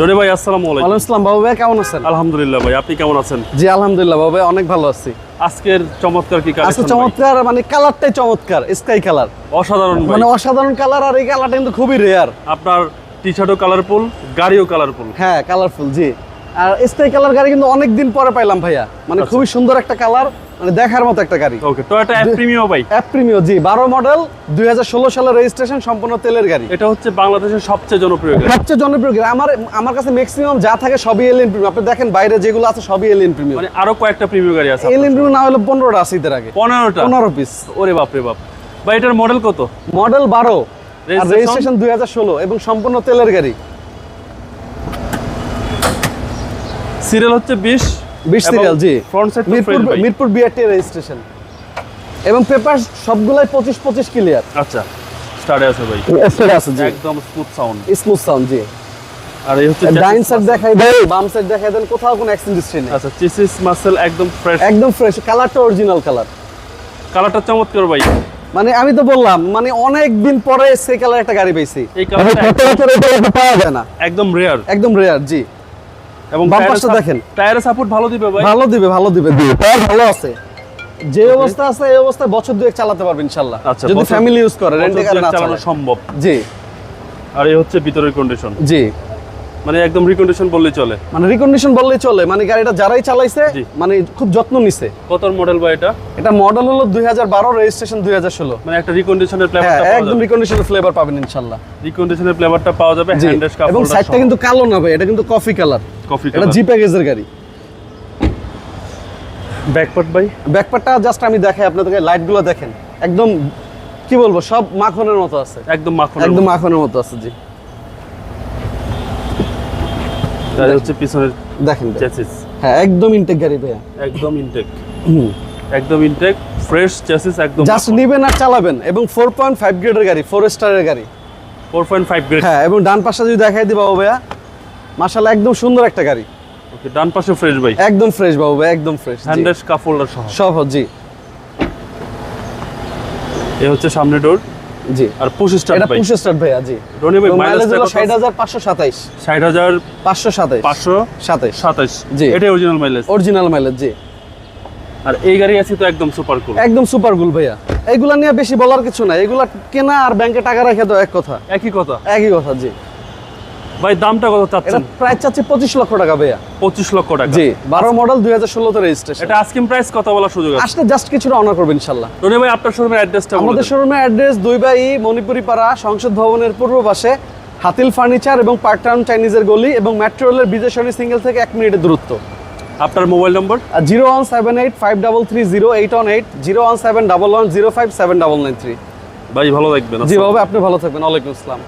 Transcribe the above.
রনি ভাই আসসালামু আলাইকুম। ওয়ালাইকুম আসসালাম। বাবু ভাই কেমন আছেন? আলহামদুলিল্লাহ ভাই আপনি কেমন আছেন? জি আলহামদুলিল্লাহ। বাবু ভাই অনেক ভালো আছি। আজকের চমৎকার কি আজকে চমৎকার মানে কালারটাই চমৎকার স্কাই কালার অসাধারণ ভাই। মানে অসাধারণ কালার আর এই কালারটা কিন্তু খুবই রেয়ার আপনার টি শার্টও কালারফুল গাড়িও কালারফুল হ্যাঁ কালারফুল জি। আর স্কাই কালার গাড়ি কিন্তু অনেক দিন পরে পাইলাম ভাইয়া। মানে আচ্ছা। খুবই সুন্দর একটা কালার মানে দেখার মতো একটা গাড়ি। ওকে টয়োটা অ্যাপ প্রিমিয়াম ভাই। অ্যাপ প্রিমিও জি বারো মডেল দুই হাজার ষোলো সালের রেজিস্ট্রেশন সম্পূর্ণ তেলের গাড়ি। এটা হচ্ছে বাংলাদেশের সবচেয়ে জনপ্রিয় গাড়ি। সবচেয়ে জনপ্রিয় গাড়ি। আমার আমার কাছে ম্যাক্সিমাম যা থাকে সবই এলিয়ন প্রিমিয়াম আপনি দেখেন বাইরে যেগুলো আছে সবই এলিয়ন প্রিমিয়াম মানে আরও কয়েকটা প্রিমিয়াম গাড়ি আছে এলিয়ন প্রিমিয়াম না হলে পনেরোটা আছে এদের আগে। পনেরোটা? পনেরো পিস ওরে বাপ রে বাপ। ভাই এটার মডেল কত? মডেল বারো। আর Registration? রেজিস্ট্রেশন দুই হাজার ষোলো এবং সম্পূর্ণ তেলের গাড়ি। সিরিয়াল হচ্ছে বিশ। বিশ সিরিয়াল জি। Front side Mirpur Mirpur BRT registration এবং পেপার সবগুলাই পঁচিশ পঁচিশ ক্লিয়ার আচ্ছা স্টার্টে আছে ভাই। আছে জি। একদম স্মুথ সাউন্ড স্মুথ সাউন্ড জি। আর এই হচ্ছে ডাইন সাইড দেখাই দেন বাম সাইড দেখাই দেন কোথাও কোনো অ্যাক্সিডেন্ট হিস্ট্রি নেই আচ্ছা চেসিস মাসেল একদম ফ্রেশ একদম ফ্রেশ কালারটা অরিজিনাল কালার কালারটা চমৎকার ভাই। মানে আমি তো বললাম মানে অনেক দিন পরে সেই কালার একটা গাড়ি পেয়েছি এই কালারটা পাওয়া যায় না? একদম রেয়ার একদম রেয়ার জি। এবং বাম পাশটা দেখেন। টায়ারের সাপোর্ট ভালো দিবে ভাই। ভালো দিবে ভালো দিবে। টায়ার ভালো আছে। যে অবস্থা আছে এই অবস্থায় বছর দুয়েক চালাতে পারবে ইনশাল্লাহ। আচ্ছা, যদি ফ্যামিলি ইউজ করে রেন্টে কার না চালানো সম্ভব। জি। আর এই হচ্ছে ভিতরের কন্ডিশন জি। মানে একদম রিকন্ডিশন বললেই চলে। মানে রিকন্ডিশন বললেই চলে মানে গাড়িটা যারাই চালাইছে মানে খুব যত্ন নিছে। কত মডেল বা এটা? এটা মডেল হলো দুই হাজার বারো রেজিস্ট্রেশন দুই হাজার ষোলো। মানে একটা রিকন্ডিশনের ফ্লেভারটা পাওয়া একদম রিকন্ডিশনের ফ্লেভার পাবেন ইনশাল্লাহ। রিকন্ডিশনের ফ্লেভারটা পাওয়া যাবে হ্যান্ডেস এবং সাইডটা কিন্তু কালো না ভাই এটা কিন্তু কফি কালার কফি এটা জি প্যাকেজের গাড়ি। ব্যাকপার্ট ভাই? ব্যাকপারটা জাস্ট আমি দেখাই আপনাদেরকে লাইটগুলো দেখেন। একদম কি বলব সব মাখনের মতো আছে। একদম মাখন একদম মাখনের মতো আছে জি। আর হচ্ছে পিছনের দেখেন। হ্যাঁ একদম ইনটেক গাড়ি ভাইয়া। একদম ইনটেক হুম। একদম ইনটেক ফ্রেশ চেসিস একদম জাস্ট নিবেন আর চালাবেন এবং ফোর পয়েন্ট ফাইভ গ্রেডের গাড়ি ফোর স্টারের গাড়ি। 4.5 গ্রেড হ্যাঁ এবং ডান পাশে যদি দেখাই দিই বাবু ভাইয়া মাশাল্লাহ একদম সুন্দর একটা গাড়ি। ওকে ডান পাশে ফ্রেশ ভাই। একদম ফ্রেশ বাবু ভাই একদম ফ্রেশ হ্যান্ডেস সহ। সব জি। হচ্ছে সামনে ডোর জি। আর পঁচিশ এটা পুশ স্টার্ট ভাইয়া জি। রনি ভাই মাইলেজ হলো ষাট হাজার পাঁচশো সাতাইশ। ষাট হাজার পাঁচশো সাতাইশ। পাঁচশো সাতাইশ। সাতাশ জি। এটাই অরিজিনাল মাইলেজ অরিজিনাল মাইলেজ জি। আর এই গাড়ি আছে তো একদম সুপার কুল একদম সুপার গুল ভাইয়া। এইগুলা নিয়ে বেশি বলার কিছু নাই। এগুলা কেনা আর ব্যাংকে টাকা রেখে তো এক কথা। একই কথা। একই কথা জি। ভাই দামটা কত চাচ্ছেন? চাচ্ছি পঁচিশ লক্ষ টাকা ভাইয়া। পঁচিশ লক্ষ টাকা। জি বারো মডেল রেজিস্ট্রেশন এটা আস্কিং প্রাইস কত সুযোগ আছে। আসলে জাস্ট কিছুটা অনার করবেন রনি ভাই আপনার শোরুমের অ্যাড্রেসটা আমাদের শোরুমের অ্যাড্রেস দুই বাই মণিপুরি পাড়া সংসদ ভবনের পূর্ব পাশে হাতিল ফার্নিচার এবং পার্ক টাউন চাইনিজের গলি এবং মেট্রো রেলের সিঙ্গেল থেকে এক মিনিটের দূরত্ব। আপনার mobile number zero one seven eight five double three zero eight one eight zero one seven double one zero five seven double nine three ভাই ভালো থাকবেন জি বাবা আপনি ভালো থাকবেন। ওয়ালাইকুম আসসালাম।